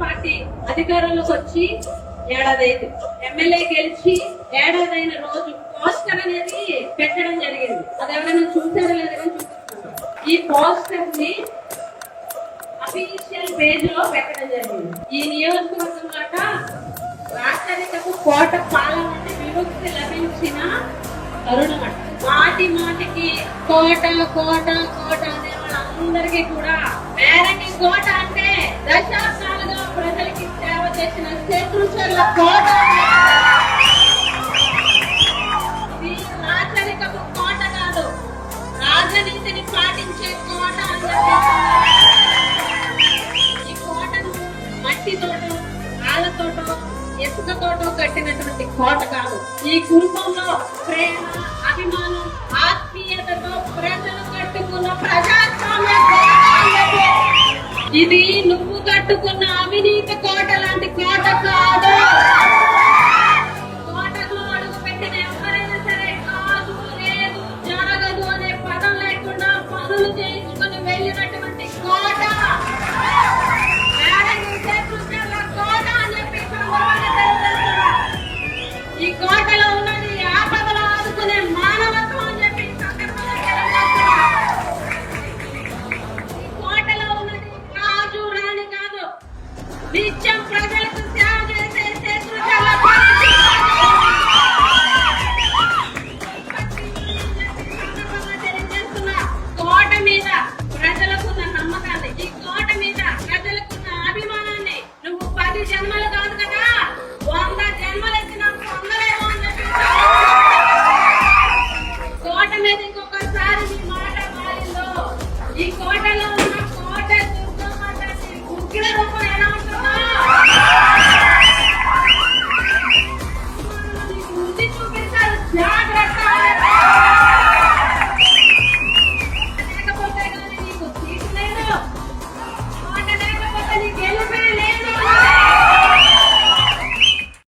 Party అధికారంలోకి వచ్చి ఏడాది అయింది ఎమ్మెల్యే గెలిచి ఏడాదైన రోజు పోస్టర్ అనేది పెట్టడం జరిగింది. అది ఎవరైనా చూసారో లేదో చూపిస్తాను. ఈ పోస్టర్ని అఫీషియల్ పేజ్లో పెట్టడం జరిగింది. ఈ నియోజకవర్గం మాట రాచరికపు కోట పాలన విముక్తి లభించిన తరుణమట మాటి మాటికి కోట కోట కోట అనే వాళ్ళందరికీ కూడా మేరకి కోట అంటే దశాబ్దాలుగా రాజనీతిని పాటించే కోట ఈ కోటను మట్టితోటో రాళ్ళతోటో ఇసుకతోటో కట్టినటువంటి కోట కాదు ఈ కుటుంబంలో ప్రేమ అభిమానం ఆత్మీయతతో ప్రజలు కట్టుకున్న ప్రజాస్వామ్య ఇది నువ్వు కట్టుకున్న అవినీతి కోట లాంటి కోట కాదు. నిత్యం ప్రజలకు